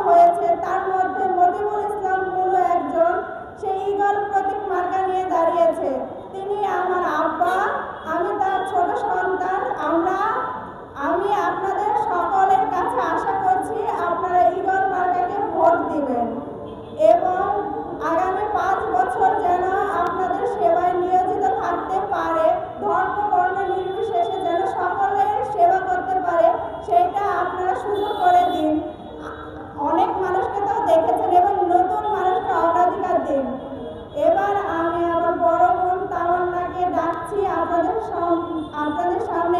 হয়েছে তার আপনাদের সব